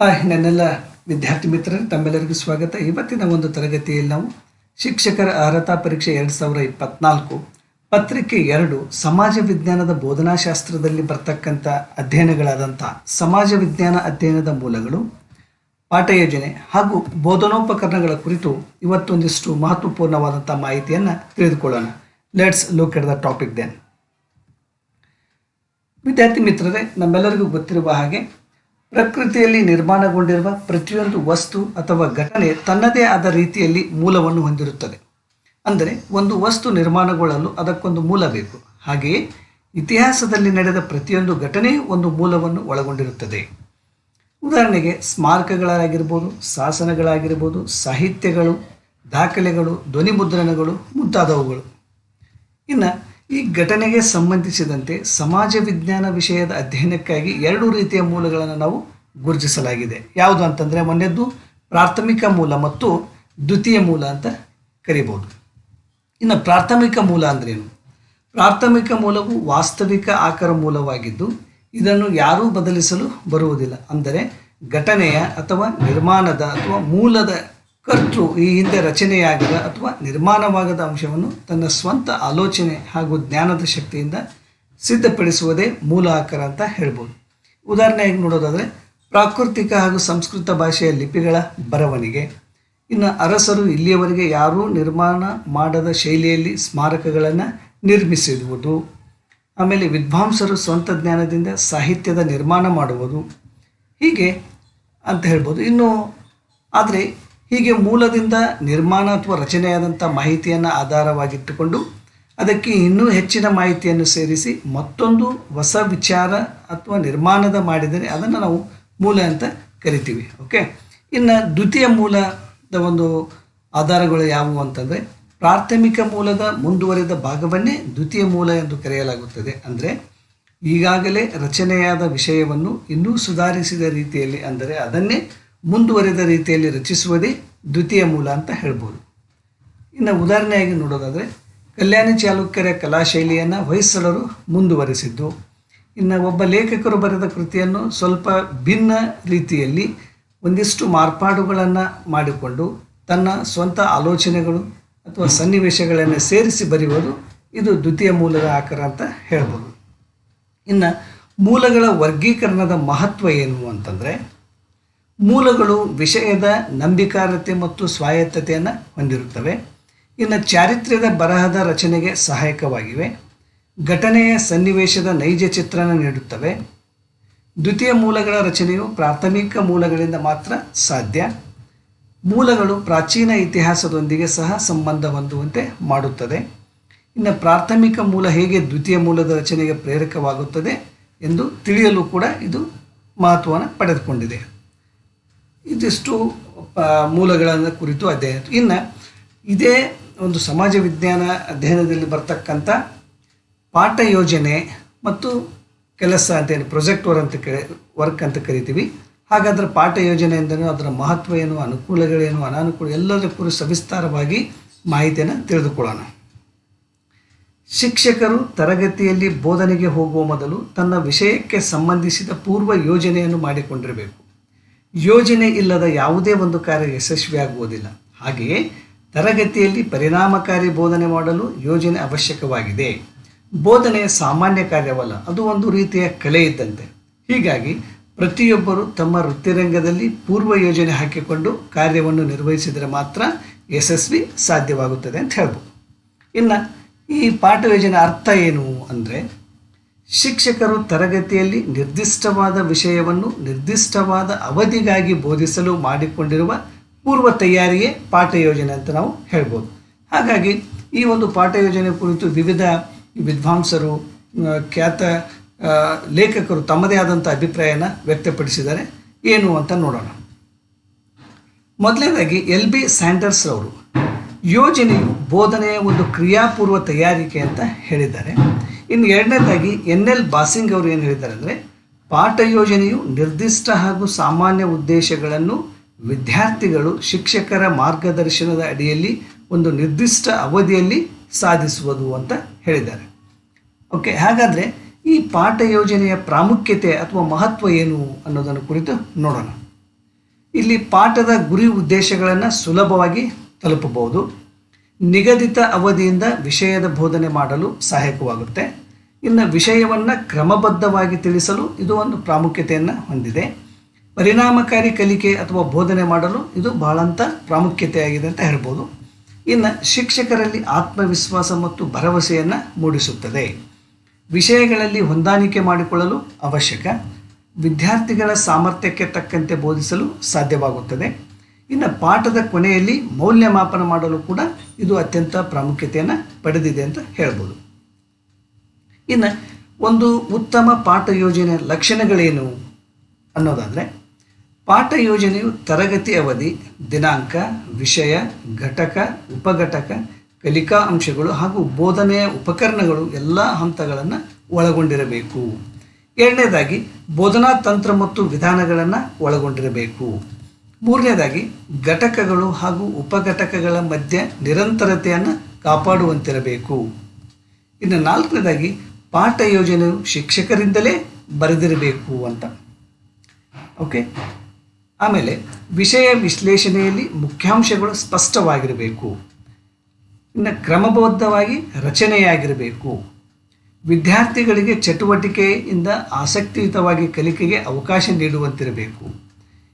Hi, ನನ್ನೆಲ್ಲ ವಿದ್ಯಾರ್ಥಿ ಮಿತ್ರರು, ತಮ್ಮೆಲ್ಲರಿಗೂ ಸ್ವಾಗತ. ಇವತ್ತಿನ ಒಂದು ತರಗತಿಯಲ್ಲಿ ನಾವು ಶಿಕ್ಷಕರ ಅರ್ಹತಾ ಪರೀಕ್ಷೆ ಎರಡು ಸಾವಿರ ಇಪ್ಪತ್ನಾಲ್ಕು, ಪತ್ರಿಕೆ ಎರಡು, ಸಮಾಜ ವಿಜ್ಞಾನದ ಬೋಧನಾಶಾಸ್ತ್ರದಲ್ಲಿ ಬರ್ತಕ್ಕಂಥ ಅಧ್ಯಯನಗಳಾದಂಥ ಸಮಾಜ ವಿಜ್ಞಾನ ಅಧ್ಯಯನದ ಮೂಲಗಳು, ಪಾಠ ಯೋಜನೆ ಹಾಗೂ ಬೋಧನೋಪಕರಣಗಳ ಕುರಿತು ಇವತ್ತೊಂದಿಷ್ಟು ಮಹತ್ವಪೂರ್ಣವಾದಂಥ ಮಾಹಿತಿಯನ್ನು ತಿಳಿದುಕೊಳ್ಳೋಣ. Let's look at the topic then ವಿದ್ಯಾರ್ಥಿ ಮಿತ್ರರೇ, ನಮ್ಮೆಲ್ಲರಿಗೂ ಗೊತ್ತಿರುವ ಹಾಗೆ ಪ್ರಕೃತಿಯಲ್ಲಿ ನಿರ್ಮಾಣಗೊಂಡಿರುವ ಪ್ರತಿಯೊಂದು ವಸ್ತು ಅಥವಾ ಘಟನೆ ತನ್ನದೇ ಆದ ರೀತಿಯಲ್ಲಿ ಮೂಲವನ್ನು ಹೊಂದಿರುತ್ತದೆ. ಅಂದರೆ ಒಂದು ವಸ್ತು ನಿರ್ಮಾಣಗೊಳ್ಳಲು ಅದಕ್ಕೊಂದು ಮೂಲ ಬೇಕು. ಹಾಗೆಯೇ ಇತಿಹಾಸದಲ್ಲಿ ನಡೆದ ಪ್ರತಿಯೊಂದು ಘಟನೆಯೂ ಒಂದು ಮೂಲವನ್ನು ಒಳಗೊಂಡಿರುತ್ತದೆ. ಉದಾಹರಣೆಗೆ ಸ್ಮಾರಕಗಳಾಗಿರ್ಬೋದು, ಶಾಸನಗಳಾಗಿರ್ಬೋದು, ಸಾಹಿತ್ಯಗಳು, ದಾಖಲೆಗಳು, ಧ್ವನಿಮುದ್ರಣಗಳು ಮುಂತಾದವುಗಳು. ಇನ್ನು ಈ ಘಟನೆಗೆ ಸಂಬಂಧಿಸಿದಂತೆ ಸಮಾಜ ವಿಜ್ಞಾನ ವಿಷಯದ ಅಧ್ಯಯನಕ್ಕಾಗಿ ಎರಡು ರೀತಿಯ ಮೂಲಗಳನ್ನು ನಾವು ಗುರುತಿಸಲಾಗಿದೆ. ಯಾವುದು ಅಂತಂದರೆ ಮೊನ್ನೆದ್ದು ಪ್ರಾಥಮಿಕ ಮೂಲ ಮತ್ತು ದ್ವಿತೀಯ ಮೂಲ ಅಂತ ಕರಿಬೋದು ಇನ್ನು ಪ್ರಾಥಮಿಕ ಮೂಲ ಅಂದ್ರೇನು? ಪ್ರಾಥಮಿಕ ಮೂಲವು ವಾಸ್ತವಿಕ ಆಕಾರ ಮೂಲವಾಗಿದ್ದು ಇದನ್ನು ಯಾರೂ ಬದಲಿಸಲು ಬರುವುದಿಲ್ಲ. ಅಂದರೆ ಘಟನೆಯ ಅಥವಾ ನಿರ್ಮಾಣದ ಅಥವಾ ಮೂಲದ ಕರ್ತೃ ಈ ಹಿಂದೆ ರಚನೆಯಾಗದ ಅಥವಾ ನಿರ್ಮಾಣವಾಗದ ಅಂಶವನ್ನು ತನ್ನ ಸ್ವಂತ ಆಲೋಚನೆ ಹಾಗೂ ಜ್ಞಾನದ ಶಕ್ತಿಯಿಂದ ಸಿದ್ಧಪಡಿಸುವುದೇ ಮೂಲ ಆಕಾರ ಅಂತ ಹೇಳ್ಬೋದು. ಉದಾಹರಣೆಯಾಗಿ ನೋಡೋದಾದರೆ, ಪ್ರಾಕೃತಿಕ ಹಾಗೂ ಸಂಸ್ಕೃತ ಭಾಷೆಯ ಲಿಪಿಗಳ ಬರವಣಿಗೆ. ಇನ್ನು ಅರಸರು ಇಲ್ಲಿಯವರೆಗೆ ಯಾರೂ ನಿರ್ಮಾಣ ಮಾಡದ ಶೈಲಿಯಲ್ಲಿ ಸ್ಮಾರಕಗಳನ್ನು ನಿರ್ಮಿಸಿರುವುದು. ಆಮೇಲೆ ವಿದ್ವಾಂಸರು ಸ್ವಂತ ಜ್ಞಾನದಿಂದ ಸಾಹಿತ್ಯದ ನಿರ್ಮಾಣ ಮಾಡುವುದು. ಹೀಗೆ ಅಂತ ಹೇಳ್ಬೋದು. ಇನ್ನು ಆದರೆ ಹೀಗೆ ಮೂಲದಿಂದ ನಿರ್ಮಾಣ ಅಥವಾ ರಚನೆಯಾದಂಥ ಮಾಹಿತಿಯನ್ನು ಆಧಾರವಾಗಿಟ್ಟುಕೊಂಡು ಅದಕ್ಕೆ ಇನ್ನೂ ಹೆಚ್ಚಿನ ಮಾಹಿತಿಯನ್ನು ಸೇರಿಸಿ ಮತ್ತೊಂದು ಹೊಸ ವಿಚಾರ ಅಥವಾ ನಿರ್ಮಾಣದ ಮಾಡಿದರೆ ಅದನ್ನು ನಾವು ಮೂಲ ಅಂತ ಕರಿತೀವಿ ಓಕೆ ಇನ್ನು ದ್ವಿತೀಯ ಮೂಲದ ಒಂದು ಆಧಾರಗಳು ಯಾವುವು ಅಂತಂದರೆ ಪ್ರಾಥಮಿಕ ಮೂಲದ ಮುಂದುವರಿದ ಭಾಗವನ್ನೇ ದ್ವಿತೀಯ ಮೂಲ ಎಂದು ಕರೆಯಲಾಗುತ್ತದೆ. ಅಂದರೆ ಈಗಾಗಲೇ ರಚನೆಯಾದ ವಿಷಯವನ್ನು ಇನ್ನೂ ಸುಧಾರಿಸಿದ ರೀತಿಯಲ್ಲಿ, ಅಂದರೆ ಅದನ್ನೇ ಮುಂದುವರಿದ ರೀತಿಯಲ್ಲಿ ರಚಿಸುವುದೇ ದ್ವಿತೀಯ ಮೂಲ ಅಂತ ಹೇಳ್ಬೋದು. ಇನ್ನು ಉದಾಹರಣೆಯಾಗಿ ನೋಡೋದಾದರೆ, ಕಲ್ಯಾಣಿ ಚಾಲುಕ್ಯರ ಕಲಾಶೈಲಿಯನ್ನು ಹೊಯ್ಸಳರು ಮುಂದುವರಿಸಿದ್ದು. ಇನ್ನು ಒಬ್ಬ ಲೇಖಕರು ಬರೆದ ಕೃತಿಯನ್ನು ಸ್ವಲ್ಪ ಭಿನ್ನ ರೀತಿಯಲ್ಲಿ ಒಂದಿಷ್ಟು ಮಾರ್ಪಾಡುಗಳನ್ನು ಮಾಡಿಕೊಂಡು ತನ್ನ ಸ್ವಂತ ಆಲೋಚನೆಗಳು ಅಥವಾ ಸನ್ನಿವೇಶಗಳನ್ನು ಸೇರಿಸಿ ಬರೆಯುವುದು ಇದು ದ್ವಿತೀಯ ಮೂಲದ ಆಕಾರ ಅಂತ ಹೇಳ್ಬೋದು. ಇನ್ನು ಮೂಲಗಳ ವರ್ಗೀಕರಣದ ಮಹತ್ವ ಏನು ಅಂತಂದರೆ ಮೂಲಗಳು ವಿಷಯದ ನಂಬಿಕಾರತೆ ಮತ್ತು ಸ್ವಾಯತ್ತತೆಯನ್ನು ಹೊಂದಿರುತ್ತವೆ. ಇನ್ನು ಚಾರಿತ್ರ್ಯದ ಬರಹದ ರಚನೆಗೆ ಸಹಾಯಕವಾಗಿವೆ. ಘಟನೆಯ ಸನ್ನಿವೇಶದ ನೈಜ ಚಿತ್ರಣ ನೀಡುತ್ತವೆ. ದ್ವಿತೀಯ ಮೂಲಗಳ ರಚನೆಯು ಪ್ರಾಥಮಿಕ ಮೂಲಗಳಿಂದ ಮಾತ್ರ ಸಾಧ್ಯ. ಮೂಲಗಳು ಪ್ರಾಚೀನ ಇತಿಹಾಸದೊಂದಿಗೆ ಸಹ ಸಂಬಂಧ ಹೊಂದುವಂತೆ ಮಾಡುತ್ತದೆ. ಇನ್ನು ಪ್ರಾಥಮಿಕ ಮೂಲ ಹೇಗೆ ದ್ವಿತೀಯ ಮೂಲದ ರಚನೆಗೆ ಪ್ರೇರಕವಾಗುತ್ತದೆ ಎಂದು ತಿಳಿಯಲು ಕೂಡ ಇದು ಮಹತ್ವವನ್ನು ಪಡೆದುಕೊಂಡಿದೆ. ಇದಿಷ್ಟು ಮೂಲಗಳನ್ನು ಕುರಿತು ಅಧ್ಯಯನ. ಇನ್ನು ಇದೇ ಒಂದು ಸಮಾಜ ವಿಜ್ಞಾನ ಅಧ್ಯಯನದಲ್ಲಿ ಬರ್ತಕ್ಕಂಥ ಪಾಠ ಯೋಜನೆ ಮತ್ತು ಕೆಲಸ ಅಂತೇನು ಪ್ರೊಜೆಕ್ಟ್ ವರ್ ಅಂತ ಕರೆ, ವರ್ಕ್ ಅಂತ ಕರಿತೀವಿ. ಹಾಗಾದರೆ ಪಾಠ ಯೋಜನೆ ಎಂದರೆ ಅದರ ಮಹತ್ವ ಏನು ಅನುಕೂಲಗಳೇನು ಅನಾನುಕೂಲ ಎಲ್ಲದರ ಕುರಿತು ಸವಿಸ್ತಾರವಾಗಿ ಮಾಹಿತಿಯನ್ನು ತಿಳಿದುಕೊಳ್ಳೋಣ. ಶಿಕ್ಷಕರು ತರಗತಿಯಲ್ಲಿ ಬೋಧನೆಗೆ ಹೋಗುವ ಮೊದಲು ತನ್ನ ವಿಷಯಕ್ಕೆ ಸಂಬಂಧಿಸಿದ ಪೂರ್ವ ಯೋಜನೆಯನ್ನು ಮಾಡಿಕೊಂಡಿರಬೇಕು. ಯೋಜನೆ ಇಲ್ಲದ ಯಾವುದೇ ಒಂದು ಕಾರ್ಯ ಯಶಸ್ವಿಯಾಗುವುದಿಲ್ಲ. ಹಾಗೆಯೇ ತರಗತಿಯಲ್ಲಿ ಪರಿಣಾಮಕಾರಿ ಬೋಧನೆ ಮಾಡಲು ಯೋಜನೆ ಅವಶ್ಯಕವಾಗಿದೆ. ಬೋಧನೆ ಸಾಮಾನ್ಯ ಕಾರ್ಯವಲ್ಲ, ಅದು ಒಂದು ರೀತಿಯ ಕಲೆ ಇದ್ದಂತೆ. ಹೀಗಾಗಿ ಪ್ರತಿಯೊಬ್ಬರು ತಮ್ಮ ವೃತ್ತಿರಂಗದಲ್ಲಿ ಪೂರ್ವ ಯೋಜನೆ ಹಾಕಿಕೊಂಡು ಕಾರ್ಯವನ್ನು ನಿರ್ವಹಿಸಿದರೆ ಮಾತ್ರ ಯಶಸ್ವಿ ಸಾಧ್ಯವಾಗುತ್ತದೆ ಅಂತ ಹೇಳ್ಬೋದು. ಇನ್ನು ಈ ಪಾಠ ಯೋಜನೆ ಅರ್ಥ ಏನು ಅಂದರೆ ಶಿಕ್ಷಕರು ತರಗತಿಯಲ್ಲಿ ನಿರ್ದಿಷ್ಟವಾದ ವಿಷಯವನ್ನು ನಿರ್ದಿಷ್ಟವಾದ ಅವಧಿಗಾಗಿ ಬೋಧಿಸಲು ಮಾಡಿಕೊಂಡಿರುವ ಪೂರ್ವ ತಯಾರಿಯೇ ಪಾಠ ಯೋಜನೆ ಅಂತ ನಾವು ಹೇಳ್ಬೋದು. ಹಾಗಾಗಿ ಈ ಒಂದು ಪಾಠ ಯೋಜನೆ ಕುರಿತು ವಿವಿಧ ವಿದ್ವಾಂಸರು ಖ್ಯಾತ ಲೇಖಕರು ತಮ್ಮದೇ ಆದಂಥ ಅಭಿಪ್ರಾಯನ ವ್ಯಕ್ತಪಡಿಸಿದ್ದಾರೆ. ಏನು ಅಂತ ನೋಡೋಣ. ಮೊದಲನೇದಾಗಿ ಎಲ್ ಬಿ ಸ್ಯಾಂಡರ್ಸ್ ಅವರು ಯೋಜನೆಯು ಬೋಧನೆಯ ಒಂದು ಕ್ರಿಯಾಪೂರ್ವ ತಯಾರಿಕೆ ಅಂತ ಹೇಳಿದ್ದಾರೆ. ಇನ್ನು ಎರಡನೇದಾಗಿ ಎನ್ ಎಲ್ ಬಾಸಿಂಗ್ ಅವರು ಏನು ಹೇಳಿದ್ದಾರೆ ಅಂದರೆ ಪಾಠ ಯೋಜನೆಯು ನಿರ್ದಿಷ್ಟ ಹಾಗೂ ಸಾಮಾನ್ಯ ಉದ್ದೇಶಗಳನ್ನು ವಿದ್ಯಾರ್ಥಿಗಳು ಶಿಕ್ಷಕರ ಮಾರ್ಗದರ್ಶನದ ಅಡಿಯಲ್ಲಿ ಒಂದು ನಿರ್ದಿಷ್ಟ ಅವಧಿಯಲ್ಲಿ ಸಾಧಿಸುವುದು ಅಂತ ಹೇಳಿದ್ದಾರೆ. ಓಕೆ ಹಾಗಾದರೆ ಈ ಪಾಠ ಯೋಜನೆಯ ಪ್ರಾಮುಖ್ಯತೆ ಅಥವಾ ಮಹತ್ವ ಏನು ಅನ್ನೋದನ್ನು ಕುರಿತು ನೋಡೋಣ. ಇಲ್ಲಿ ಪಾಠದ ಗುರಿ ಉದ್ದೇಶಗಳನ್ನು ಸುಲಭವಾಗಿ ತಲುಪಬಹುದು. ನಿಗದಿತ ಅವಧಿಯಿಂದ ವಿಷಯದ ಬೋಧನೆ ಮಾಡಲು ಸಹಾಯಕವಾಗುತ್ತೆ. ಇನ್ನು ವಿಷಯವನ್ನು ಕ್ರಮಬದ್ಧವಾಗಿ ತಿಳಿಸಲು ಇದು ಒಂದು ಪ್ರಾಮುಖ್ಯತೆಯನ್ನು ಹೊಂದಿದೆ. ಪರಿಣಾಮಕಾರಿ ಕಲಿಕೆ ಅಥವಾ ಬೋಧನೆ ಮಾಡಲು ಇದು ಬಹಳಂತ ಪ್ರಾಮುಖ್ಯತೆಯಾಗಿದೆ ಅಂತ ಹೇಳ್ಬೋದು. ಇನ್ನು ಶಿಕ್ಷಕರಲ್ಲಿ ಆತ್ಮವಿಶ್ವಾಸ ಮತ್ತು ಭರವಸೆಯನ್ನು ಮೂಡಿಸುತ್ತದೆ. ವಿಷಯಗಳಲ್ಲಿ ಹೊಂದಾಣಿಕೆ ಮಾಡಿಕೊಳ್ಳಲು ಅವಶ್ಯಕ. ವಿದ್ಯಾರ್ಥಿಗಳ ಸಾಮರ್ಥ್ಯಕ್ಕೆ ತಕ್ಕಂತೆ ಬೋಧಿಸಲು ಸಾಧ್ಯವಾಗುತ್ತದೆ. ಇನ್ನು ಪಾಠದ ಕೊನೆಯಲ್ಲಿ ಮೌಲ್ಯಮಾಪನ ಮಾಡಲು ಕೂಡ ಇದು ಅತ್ಯಂತ ಪ್ರಾಮುಖ್ಯತೆಯನ್ನು ಪಡೆದಿದೆ ಅಂತ ಹೇಳ್ಬೋದು. ಇನ್ನು ಒಂದು ಉತ್ತಮ ಪಾಠ ಯೋಜನೆಯ ಲಕ್ಷಣಗಳೇನು ಅನ್ನೋದಾದರೆ, ಪಾಠ ಯೋಜನೆಯು ತರಗತಿ ಅವಧಿ, ದಿನಾಂಕ, ವಿಷಯ, ಘಟಕ, ಉಪಘಟಕ, ಕಲಿಕಾ ಅಂಶಗಳು ಹಾಗೂ ಬೋಧನೆಯ ಉಪಕರಣಗಳು ಎಲ್ಲ ಹಂತಗಳನ್ನು ಒಳಗೊಂಡಿರಬೇಕು. ಎರಡನೇದಾಗಿ ಬೋಧನಾ ತಂತ್ರ ಮತ್ತು ವಿಧಾನಗಳನ್ನು ಒಳಗೊಂಡಿರಬೇಕು. ಮೂರನೇದಾಗಿ, ಘಟಕಗಳು ಹಾಗೂ ಉಪಘಟಕಗಳ ಮಧ್ಯೆ ನಿರಂತರತೆಯನ್ನು ಕಾಪಾಡುವಂತಿರಬೇಕು. ಇನ್ನು ನಾಲ್ಕನೇದಾಗಿ, ಪಾಠ ಯೋಜನೆಯು ಶಿಕ್ಷಕರಿಂದಲೇ ಬರೆದಿರಬೇಕು ಅಂತ. ಓಕೆ ಆಮೇಲೆ, ವಿಷಯ ವಿಶ್ಲೇಷಣೆಯಲ್ಲಿ ಮುಖ್ಯಾಂಶಗಳು ಸ್ಪಷ್ಟವಾಗಿರಬೇಕು. ಇನ್ನು ಕ್ರಮಬದ್ಧವಾಗಿ ರಚನೆಯಾಗಿರಬೇಕು. ವಿದ್ಯಾರ್ಥಿಗಳಿಗೆ ಚಟುವಟಿಕೆಯಿಂದ ಆಸಕ್ತಿಯುತವಾಗಿ ಕಲಿಕೆಗೆ ಅವಕಾಶ ನೀಡುವಂತಿರಬೇಕು.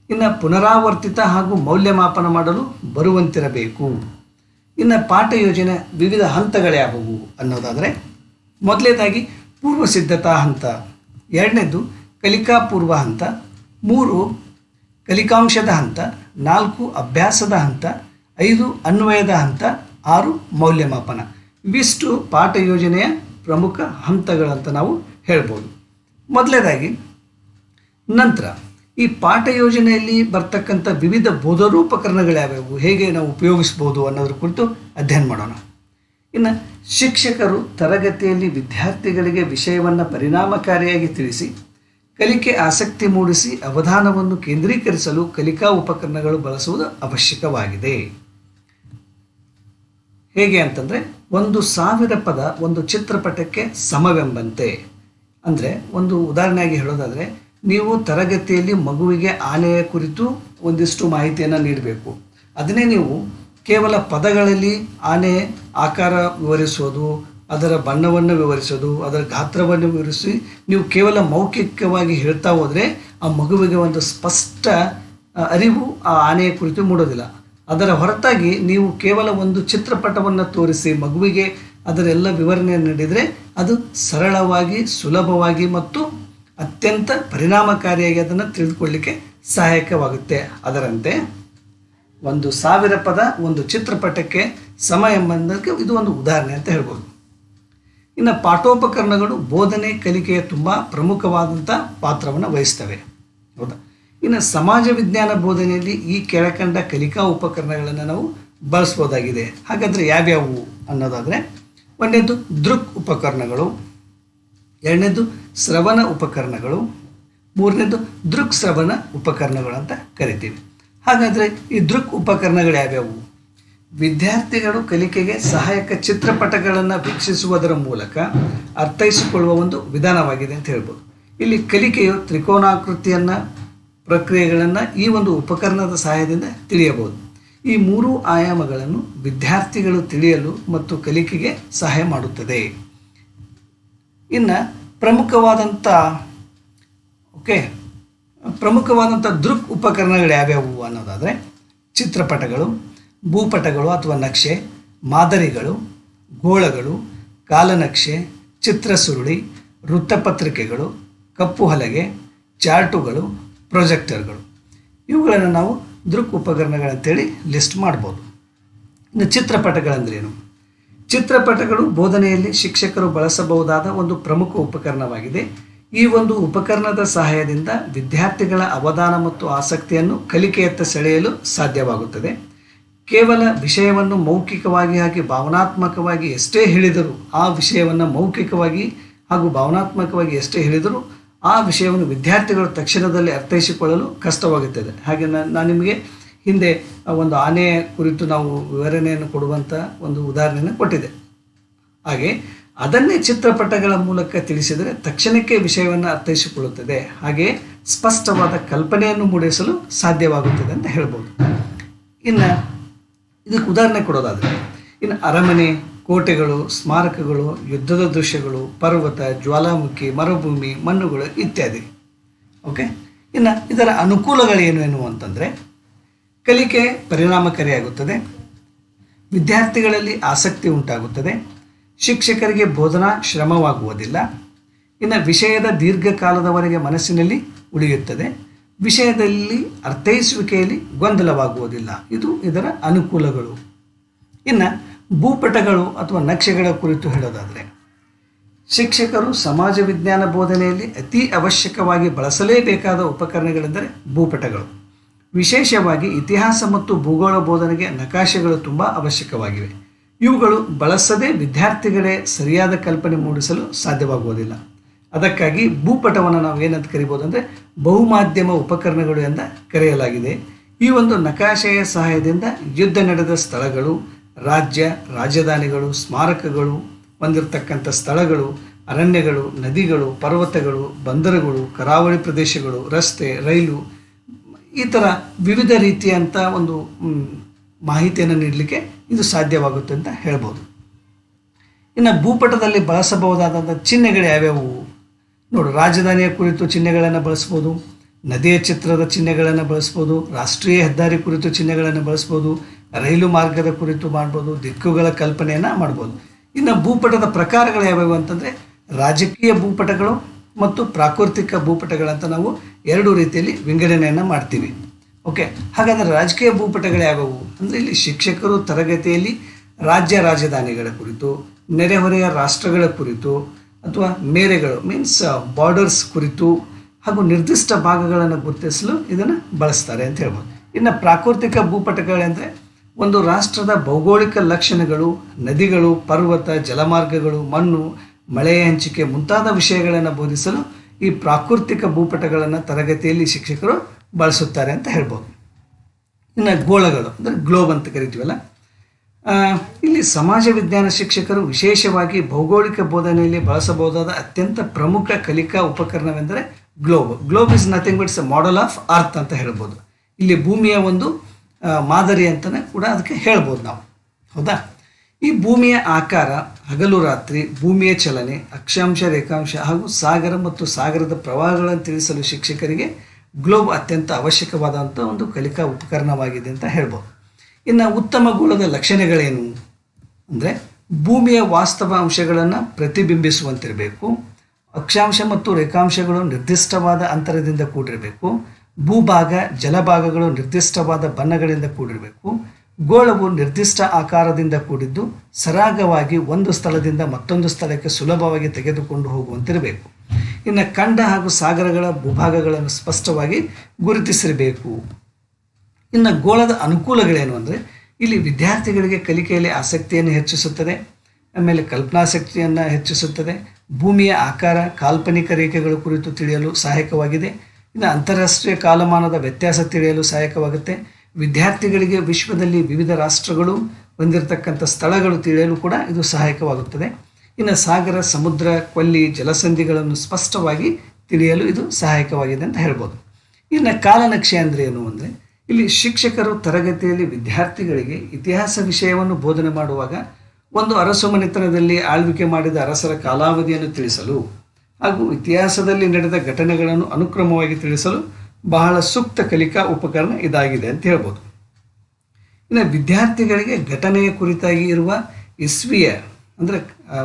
ಇನ್ನು ಪುನರಾವರ್ತಿತ ಹಾಗೂ ಮೌಲ್ಯಮಾಪನ ಮಾಡಲು ಬರುವಂತಿರಬೇಕು. ಇನ್ನು ಪಾಠ ಯೋಜನೆ ವಿವಿಧ ಹಂತಗಳ್ಯಾವುವು ಅನ್ನೋದಾದರೆ ಮೊದಲನೇದಾಗಿ ಪೂರ್ವ ಸಿದ್ಧತಾ ಹಂತ, ಎರಡನೇದು ಕಲಿಕಾ ಪೂರ್ವ ಹಂತ, ಮೂರು ಕಲಿಕಾಂಶದ ಹಂತ, ನಾಲ್ಕು ಅಭ್ಯಾಸದ ಹಂತ, ಐದು ಅನ್ವಯದ ಹಂತ, ಆರು ಮೌಲ್ಯಮಾಪನ. ಇವಿಷ್ಟು ಪಾಠ ಯೋಜನೆಯ ಪ್ರಮುಖ ಹಂತಗಳಂತ ನಾವು ಹೇಳ್ಬೋದು. ಮೊದಲನೇದಾಗಿ ನಂತರ ಈ ಪಾಠ ಯೋಜನೆಯಲ್ಲಿ ಬರ್ತಕ್ಕಂಥ ವಿವಿಧ ಬೋಧರೂಪಕರಣಗಳು ಯಾವ್ಯಾವು ಹೇಗೆ ನಾವು ಉಪಯೋಗಿಸ್ಬೋದು ಅನ್ನೋದ್ರ ಕುರಿತು ಅಧ್ಯಯನ ಮಾಡೋಣ. ಇನ್ನು ಶಿಕ್ಷಕರು ತರಗತಿಯಲ್ಲಿ ವಿದ್ಯಾರ್ಥಿಗಳಿಗೆ ವಿಷಯವನ್ನು ಪರಿಣಾಮಕಾರಿಯಾಗಿ ತಿಳಿಸಿ, ಕಲಿಕೆ ಆಸಕ್ತಿ ಮೂಡಿಸಿ ಅವಧಾನವನ್ನು ಕೇಂದ್ರೀಕರಿಸಲು ಕಲಿಕಾ ಉಪಕರಣಗಳು ಬಳಸುವುದು ಅವಶ್ಯಕವಾಗಿದೆ. ಹೇಗೆ ಅಂತಂದರೆ, ಒಂದು ಸಾವಿರ ಪದ ಒಂದು ಚಿತ್ರಪಟಕ್ಕೆ ಸಮವೆಂಬಂತೆ. ಅಂದರೆ ಒಂದು ಉದಾಹರಣೆಯಾಗಿ ಹೇಳೋದಾದರೆ ನೀವು ತರಗತಿಯಲ್ಲಿ ಮಗುವಿಗೆ ಆನೆಯ ಕುರಿತು ಒಂದಿಷ್ಟು ಮಾಹಿತಿಯನ್ನು ನೀಡಬೇಕು. ಅದನ್ನೇ ನೀವು ಕೇವಲ ಪದಗಳಲ್ಲಿ ಆನೆ ಆಕಾರ ವಿವರಿಸೋದು, ಅದರ ಬಣ್ಣವನ್ನು ವಿವರಿಸೋದು, ಅದರ ಗಾತ್ರವನ್ನು ವಿವರಿಸಿ ನೀವು ಕೇವಲ ಮೌಖಿಕವಾಗಿ ಹೇಳ್ತಾ ಹೋದರೆ ಆ ಮಗುವಿಗೆ ಒಂದು ಸ್ಪಷ್ಟ ಅರಿವು ಆ ಆನೆಯ ಕುರಿತು ಮೂಡೋದಿಲ್ಲ. ಅದರ ಹೊರತಾಗಿ ನೀವು ಕೇವಲ ಒಂದು ಚಿತ್ರಪಟವನ್ನು ತೋರಿಸಿ ಮಗುವಿಗೆ ಅದರೆಲ್ಲ ವಿವರಣೆ ನೀಡಿದರೆ ಅದು ಸರಳವಾಗಿ, ಸುಲಭವಾಗಿ ಮತ್ತು ಅತ್ಯಂತ ಪರಿಣಾಮಕಾರಿಯಾಗಿ ಅದನ್ನು ತಿಳಿದುಕೊಳ್ಳಿಕ್ಕೆ ಸಹಾಯಕವಾಗುತ್ತೆ. ಅದರಂತೆ ಒಂದು ಸಾವಿರ ಪದ ಒಂದು ಚಿತ್ರಪಟಕ್ಕೆ ಸಮ ಎಂಬುದಕ್ಕೆ ಇದು ಒಂದು ಉದಾಹರಣೆ ಅಂತ ಹೇಳ್ಬೋದು. ಇನ್ನು ಪಾಠೋಪಕರಣಗಳು ಬೋಧನೆ, ಕಲಿಕೆಯ ತುಂಬ ಪ್ರಮುಖವಾದಂಥ ಪಾತ್ರವನ್ನು ವಹಿಸ್ತವೆ. ಹೌದಾ? ಇನ್ನು ಸಮಾಜ ವಿಜ್ಞಾನ ಬೋಧನೆಯಲ್ಲಿ ಈ ಕೆಳಕಂಡ ಕಲಿಕಾ ಉಪಕರಣಗಳನ್ನು ನಾವು ಬಳಸ್ಬೋದಾಗಿದೆ. ಹಾಗಾದರೆ ಯಾವ್ಯಾವು ಅನ್ನೋದಾದರೆ ಒಂದನೇದು ದೃಕ್ ಉಪಕರಣಗಳು ಎರಡನೇದು ಶ್ರವಣ ಉಪಕರಣಗಳು. ಮೂರನೇದು ದೃಕ್ ಶ್ರವಣ ಉಪಕರಣಗಳು ಅಂತ ಕರಿತೀವಿ. ಹಾಗಾದರೆ ಈ ದೃಕ್ ಉಪಕರಣಗಳು ಯಾವ್ಯಾವು? ವಿದ್ಯಾರ್ಥಿಗಳು ಕಲಿಕೆಗೆ ಸಹಾಯಕ ಚಿತ್ರಪಟಗಳನ್ನು ವೀಕ್ಷಿಸುವುದರ ಮೂಲಕ ಅರ್ಥೈಸಿಕೊಳ್ಳುವ ಒಂದು ವಿಧಾನವಾಗಿದೆ ಅಂತ ಹೇಳ್ಬೋದು. ಇಲ್ಲಿ ಕಲಿಕೆಯು ತ್ರಿಕೋನಾಕೃತಿಯನ್ನು, ಪ್ರಕ್ರಿಯೆಗಳನ್ನು ಈ ಒಂದು ಉಪಕರಣದ ಸಹಾಯದಿಂದ ತಿಳಿಯಬಹುದು. ಈ ಮೂರು ಆಯಾಮಗಳನ್ನು ವಿದ್ಯಾರ್ಥಿಗಳು ತಿಳಿಯಲು ಮತ್ತು ಕಲಿಕೆಗೆ ಸಹಾಯ ಮಾಡುತ್ತದೆ. ಇನ್ನು ಪ್ರಮುಖವಾದಂಥ ಓಕೆ ಪ್ರಮುಖವಾದಂಥ ದೃಕ್ ಉಪಕರಣಗಳು ಯಾವ್ಯಾವು ಅನ್ನೋದಾದರೆ ಚಿತ್ರಪಟಗಳು, ಭೂಪಟಗಳು ಅಥವಾ ನಕ್ಷೆ, ಮಾದರಿಗಳು, ಗೋಳಗಳು, ಕಾಲನಕ್ಷೆ, ಚಿತ್ರಸುರುಳಿ, ವೃತ್ತಪತ್ರಿಕೆಗಳು, ಕಪ್ಪು ಹಲಗೆ, ಚಾರ್ಟುಗಳು, ಪ್ರೊಜೆಕ್ಟರ್ಗಳು. ಇವುಗಳನ್ನು ನಾವು ದೃಕ್ ಉಪಕರಣಗಳಂತೇಳಿ ಲಿಸ್ಟ್ ಮಾಡ್ಬೋದು. ಇನ್ನು ಚಿತ್ರಪಟಗಳಂದ್ರೇನು? ಚಿತ್ರಪಟಗಳು ಬೋಧನೆಯಲ್ಲಿ ಶಿಕ್ಷಕರು ಬಳಸಬಹುದಾದ ಒಂದು ಪ್ರಮುಖ ಉಪಕರಣವಾಗಿದೆ. ಈ ಒಂದು ಉಪಕರಣದ ಸಹಾಯದಿಂದ ವಿದ್ಯಾರ್ಥಿಗಳ ಅವಧಾನ ಮತ್ತು ಆಸಕ್ತಿಯನ್ನು ಕಲಿಕೆಯತ್ತ ಸೆಳೆಯಲು ಸಾಧ್ಯವಾಗುತ್ತದೆ. ಕೇವಲ ವಿಷಯವನ್ನು ಮೌಖಿಕವಾಗಿ ಹಾಗೆ ಭಾವನಾತ್ಮಕವಾಗಿ ಎಷ್ಟೇ ಹೇಳಿದರೂ, ಆ ವಿಷಯವನ್ನು ಮೌಖಿಕವಾಗಿ ಹಾಗೂ ಭಾವನಾತ್ಮಕವಾಗಿ ಎಷ್ಟೇ ಹೇಳಿದರೂ, ಆ ವಿಷಯವನ್ನು ವಿದ್ಯಾರ್ಥಿಗಳು ತಕ್ಷಣದಲ್ಲಿ ಅರ್ಥೈಸಿಕೊಳ್ಳಲು ಕಷ್ಟವಾಗುತ್ತದೆ. ಹಾಗೆ ನಾನು ನಿಮಗೆ ಹಿಂದೆ ಒಂದು ಆನೆ ಕುರಿತು ನಾವು ವಿವರಣೆಯನ್ನು ಕೊಡುವಂಥ ಒಂದು ಉದಾಹರಣೆಯನ್ನು ಕೊಟ್ಟಿದೆ. ಹಾಗೆ ಅದನ್ನೇ ಚಿತ್ರಪಟಗಳ ಮೂಲಕ ತಿಳಿಸಿದರೆ ತಕ್ಷಣಕ್ಕೆ ವಿಷಯವನ್ನು ಅರ್ಥೈಸಿಕೊಳ್ಳುತ್ತದೆ. ಹಾಗೆ ಸ್ಪಷ್ಟವಾದ ಕಲ್ಪನೆಯನ್ನು ಮೂಡಿಸಲು ಸಾಧ್ಯವಾಗುತ್ತದೆ ಅಂತ ಹೇಳ್ಬೋದು. ಇನ್ನು ಇದಕ್ಕೆ ಉದಾಹರಣೆ ಕೊಡೋದಾದರೆ, ಇನ್ನು ಅರಮನೆ, ಕೋಟೆಗಳು, ಸ್ಮಾರಕಗಳು, ಯುದ್ಧದ ದೃಶ್ಯಗಳು, ಪರ್ವತ, ಜ್ವಾಲಾಮುಖಿ, ಮರುಭೂಮಿ, ಮಣ್ಣುಗಳು ಇತ್ಯಾದಿ. ಓಕೆ ಇನ್ನು ಇದರ ಅನುಕೂಲಗಳೇನು ಎನ್ನುವಂತಂದರೆ ಕಲಿಕೆ ಪರಿಣಾಮಕಾರಿಯಾಗುತ್ತದೆ. ವಿದ್ಯಾರ್ಥಿಗಳಲ್ಲಿ ಆಸಕ್ತಿ ಉಂಟಾಗುತ್ತದೆ. ಶಿಕ್ಷಕರಿಗೆ ಬೋಧನಾ ಶ್ರಮವಾಗುವುದಿಲ್ಲ. ಇನ್ನು ವಿಷಯದ ದೀರ್ಘಕಾಲದವರೆಗೆ ಮನಸ್ಸಿನಲ್ಲಿ ಉಳಿಯುತ್ತದೆ. ವಿಷಯದಲ್ಲಿ ಅರ್ಥೈಸುವಿಕೆಯಲ್ಲಿ ಗೊಂದಲವಾಗುವುದಿಲ್ಲ. ಇದು ಇದರ ಅನುಕೂಲಗಳು. ಇನ್ನು ಭೂಪಟಗಳು ಅಥವಾ ನಕ್ಷೆಗಳ ಕುರಿತು ಹೇಳೋದಾದರೆ, ಶಿಕ್ಷಕರು ಸಮಾಜ ವಿಜ್ಞಾನ ಬೋಧನೆಯಲ್ಲಿ ಅತಿ ಅವಶ್ಯಕವಾಗಿ ಬಳಸಲೇಬೇಕಾದ ಉಪಕರಣಗಳೆಂದರೆ ಭೂಪಟಗಳು. ವಿಶೇಷವಾಗಿ ಇತಿಹಾಸ ಮತ್ತು ಭೂಗೋಳ ಬೋಧನೆಗೆ ನಕಾಶೆಗಳು ತುಂಬ ಅವಶ್ಯಕವಾಗಿವೆ. ಇವುಗಳು ಬಳಸದೆ ವಿದ್ಯಾರ್ಥಿಗಳೇ ಸರಿಯಾದ ಕಲ್ಪನೆ ಮೂಡಿಸಲು ಸಾಧ್ಯವಾಗುವುದಿಲ್ಲ. ಅದಕ್ಕಾಗಿ ಭೂಪಟವನ್ನು ನಾವು ಏನಂತ ಕರಿಬೋದು ಅಂದರೆ ಬಹುಮಾಧ್ಯಮ ಉಪಕರಣಗಳು ಎಂದ ಕರೆಯಲಾಗಿದೆ. ಈ ಒಂದು ನಕಾಶೆಯ ಸಹಾಯದಿಂದ ಯುದ್ಧ ನಡೆದ ಸ್ಥಳಗಳು, ರಾಜ್ಯ, ರಾಜಧಾನಿಗಳು, ಸ್ಮಾರಕಗಳು ಹೊಂದಿರತಕ್ಕಂಥ ಸ್ಥಳಗಳು, ಅರಣ್ಯಗಳು, ನದಿಗಳು, ಪರ್ವತಗಳು, ಬಂದರುಗಳು, ಕರಾವಳಿ ಪ್ರದೇಶಗಳು, ರಸ್ತೆ, ರೈಲು ಈ ಥರ ವಿವಿಧ ರೀತಿಯಂಥ ಒಂದು ಮಾಹಿತಿಯನ್ನು ನೀಡಲಿಕ್ಕೆ ಇದು ಸಾಧ್ಯವಾಗುತ್ತೆ ಅಂತ ಹೇಳ್ಬೋದು. ಇನ್ನು ಭೂಪಟದಲ್ಲಿ ಬಳಸಬಹುದಾದಂಥ ಚಿಹ್ನೆಗಳು ಯಾವ್ಯಾವು? ನೋಡು, ರಾಜಧಾನಿಯ ಕುರಿತು ಚಿಹ್ನೆಗಳನ್ನು ಬಳಸ್ಬೋದು, ನದಿಯ ಚಿತ್ರದ ಚಿಹ್ನೆಗಳನ್ನು ಬಳಸ್ಬೋದು, ರಾಷ್ಟ್ರೀಯ ಹೆದ್ದಾರಿ ಕುರಿತು ಚಿಹ್ನೆಗಳನ್ನು ಬಳಸ್ಬೋದು, ರೈಲು ಮಾರ್ಗದ ಕುರಿತು ಮಾಡ್ಬೋದು, ದಿಕ್ಕುಗಳ ಕಲ್ಪನೆಯನ್ನು ಮಾಡ್ಬೋದು. ಇನ್ನು ಭೂಪಟದ ಪ್ರಕಾರಗಳು ಯಾವ್ಯಾವು ಅಂತಂದರೆ, ರಾಜಕೀಯ ಭೂಪಟಗಳು ಮತ್ತು ಪ್ರಾಕೃತಿಕ ಭೂಪಟಗಳಂತ ನಾವು ಎರಡು ರೀತಿಯಲ್ಲಿ ವಿಂಗಡಣೆಯನ್ನು ಮಾಡ್ತೀವಿ. ಓಕೆ, ಹಾಗಾದರೆ ರಾಜಕೀಯ ಭೂಪಟಗಳು ಯಾವುವು? ಅಂದರೆ ಇಲ್ಲಿ ಶಿಕ್ಷಕರು ತರಗತಿಯಲ್ಲಿ ರಾಜ್ಯ ರಾಜಧಾನಿಗಳ ಕುರಿತು, ನೆರೆಹೊರೆಯ ರಾಷ್ಟ್ರಗಳ ಕುರಿತು, ಅಥವಾ ಮೇರೆಗಳು ಮೀನ್ಸ್ ಬಾರ್ಡರ್ಸ್ ಕುರಿತು, ಹಾಗೂ ನಿರ್ದಿಷ್ಟ ಭಾಗಗಳನ್ನು ಗುರುತಿಸಲು ಇದನ್ನು ಬಳಸ್ತಾರೆ ಅಂತ ಹೇಳ್ಬೋದು. ಇನ್ನು ಪ್ರಾಕೃತಿಕ ಭೂಪಟಗಳೆಂದರೆ ಒಂದು ರಾಷ್ಟ್ರದ ಭೌಗೋಳಿಕ ಲಕ್ಷಣಗಳು, ನದಿಗಳು, ಪರ್ವತ, ಜಲಮಾರ್ಗಗಳು, ಮಣ್ಣು ಮಳೆಯ ಹಂಚಿಕೆ ಮುಂತಾದ ವಿಷಯಗಳನ್ನು ಬೋಧಿಸಲು ಈ ಪ್ರಾಕೃತಿಕ ಭೂಪಟಗಳನ್ನು ತರಗತಿಯಲ್ಲಿ ಶಿಕ್ಷಕರು ಬಳಸುತ್ತಾರೆ ಅಂತ ಹೇಳ್ಬೋದು. ಇನ್ನು ಗೋಳಗಳು, ಅಂದರೆ ಗ್ಲೋಬ್ ಅಂತ ಕರಿತೀವಲ್ಲ? ಇಲ್ಲಿ ಸಮಾಜ ವಿಜ್ಞಾನ ಶಿಕ್ಷಕರು ವಿಶೇಷವಾಗಿ ಭೌಗೋಳಿಕ ಬೋಧನೆಯಲ್ಲಿ ಬಳಸಬಹುದಾದ ಅತ್ಯಂತ ಪ್ರಮುಖ ಕಲಿಕಾ ಉಪಕರಣವೆಂದರೆ globe. Globe is nothing but a model of earth ಅಂತ ಹೇಳ್ಬೋದು. ಇಲ್ಲಿ ಭೂಮಿಯ ಒಂದು ಮಾದರಿ ಅಂತಲೇ ಕೂಡ ಅದಕ್ಕೆ ಹೇಳ್ಬೋದು ನಾವು. ಹೌದಾ? ಈ ಭೂಮಿಯ ಆಕಾರ ಹಗಲು ರಾತ್ರಿ, ಭೂಮಿಯ ಚಲನೆ, ಅಕ್ಷಾಂಶ, ರೇಖಾಂಶ ಹಾಗೂ ಸಾಗರ ಮತ್ತು ಸಾಗರದ ಪ್ರವಾಹಗಳನ್ನು ತಿಳಿಸಲು ಶಿಕ್ಷಕರಿಗೆ ಗ್ಲೋಬ್ ಅತ್ಯಂತ ಅವಶ್ಯಕವಾದಂಥ ಒಂದು ಕಲಿಕಾ ಉಪಕರಣವಾಗಿದೆ ಅಂತ ಹೇಳ್ಬೋದು. ಇನ್ನು ಉತ್ತಮ ಗೋಳದ ಲಕ್ಷಣಗಳೇನು? ಅಂದರೆ ಭೂಮಿಯ ವಾಸ್ತವ ಅಂಶಗಳನ್ನು ಪ್ರತಿಬಿಂಬಿಸುವಂತಿರಬೇಕು, ಅಕ್ಷಾಂಶ ಮತ್ತು ರೇಖಾಂಶಗಳು ನಿರ್ದಿಷ್ಟವಾದ ಅಂತರದಿಂದ ಕೂಡಿರಬೇಕು, ಭೂಭಾಗ, ಜಲಭಾಗಗಳು ನಿರ್ದಿಷ್ಟವಾದ ಬಣ್ಣಗಳಿಂದ ಕೂಡಿರಬೇಕು ಗೋಳವು ನಿರ್ದಿಷ್ಟ ಆಕಾರದಿಂದ ಕೂಡಿದ್ದು ಸರಾಗವಾಗಿ ಒಂದು ಸ್ಥಳದಿಂದ ಮತ್ತೊಂದು ಸ್ಥಳಕ್ಕೆ ಸುಲಭವಾಗಿ ತೆಗೆದುಕೊಂಡು ಹೋಗುವಂತಿರಬೇಕು. ಇನ್ನು ಖಂಡ ಹಾಗೂ ಸಾಗರಗಳ ಭೂಭಾಗಗಳನ್ನು ಸ್ಪಷ್ಟವಾಗಿ ಗುರುತಿಸಿರಬೇಕು. ಇನ್ನು ಗೋಳದ ಅನುಕೂಲಗಳೇನು ಅಂದರೆ, ಇಲ್ಲಿ ವಿದ್ಯಾರ್ಥಿಗಳಿಗೆ ಕಲಿಕೆಯಲ್ಲಿ ಆಸಕ್ತಿಯನ್ನು ಹೆಚ್ಚಿಸುತ್ತದೆ, ಆಮೇಲೆ ಕಲ್ಪನಾಸಕ್ತಿಯನ್ನು ಹೆಚ್ಚಿಸುತ್ತದೆ, ಭೂಮಿಯ ಆಕಾರ, ಕಾಲ್ಪನಿಕ ರೇಖೆಗಳ ಕುರಿತು ತಿಳಿಯಲು ಸಹಾಯಕವಾಗಿದೆ, ಇನ್ನು ಅಂತಾರಾಷ್ಟ್ರೀಯ ಕಾಲಮಾನದ ವ್ಯತ್ಯಾಸ ತಿಳಿಯಲು ಸಹಾಯಕವಾಗುತ್ತೆ ವಿದ್ಯಾರ್ಥಿಗಳಿಗೆ ವಿಶ್ವದಲ್ಲಿ ವಿವಿಧ ರಾಷ್ಟ್ರಗಳು ಹೊಂದಿರತಕ್ಕಂಥ ಸ್ಥಳಗಳು ತಿಳಿಯಲು ಕೂಡ ಇದು ಸಹಾಯಕವಾಗುತ್ತದೆ. ಇನ್ನು ಸಾಗರ, ಸಮುದ್ರ, ಕೊಲ್ಲಿ, ಜಲಸಂಧಿಗಳನ್ನು ಸ್ಪಷ್ಟವಾಗಿ ತಿಳಿಯಲು ಇದು ಸಹಾಯಕವಾಗಿದೆ ಅಂತ ಹೇಳ್ಬೋದು. ಇನ್ನು ಕಾಲನಕ್ಷೆ ಅಂದರೆ ಏನು ಅಂದರೆ, ಇಲ್ಲಿ ಶಿಕ್ಷಕರು ತರಗತಿಯಲ್ಲಿ ವಿದ್ಯಾರ್ಥಿಗಳಿಗೆ ಇತಿಹಾಸ ವಿಷಯವನ್ನು ಬೋಧನೆ ಮಾಡುವಾಗ ಒಂದು ಅರಸು ಮನೆತನದಲ್ಲಿ ಆಳ್ವಿಕೆ ಮಾಡಿದ ಅರಸರ ಕಾಲಾವಧಿಯನ್ನು ತಿಳಿಸಲು ಹಾಗೂ ಇತಿಹಾಸದಲ್ಲಿ ನಡೆದ ಘಟನೆಗಳನ್ನು ಅನುಕ್ರಮವಾಗಿ ತಿಳಿಸಲು ಬಹಳ ಸೂಕ್ತ ಕಲಿಕಾ ಉಪಕರಣ ಇದಾಗಿದೆ ಅಂತ ಹೇಳ್ಬೋದು. ಇನ್ನು ವಿದ್ಯಾರ್ಥಿಗಳಿಗೆ ಘಟನೆಯ ಕುರಿತಾಗಿ ಇರುವ ಇಸ್ವಿಯ, ಅಂದರೆ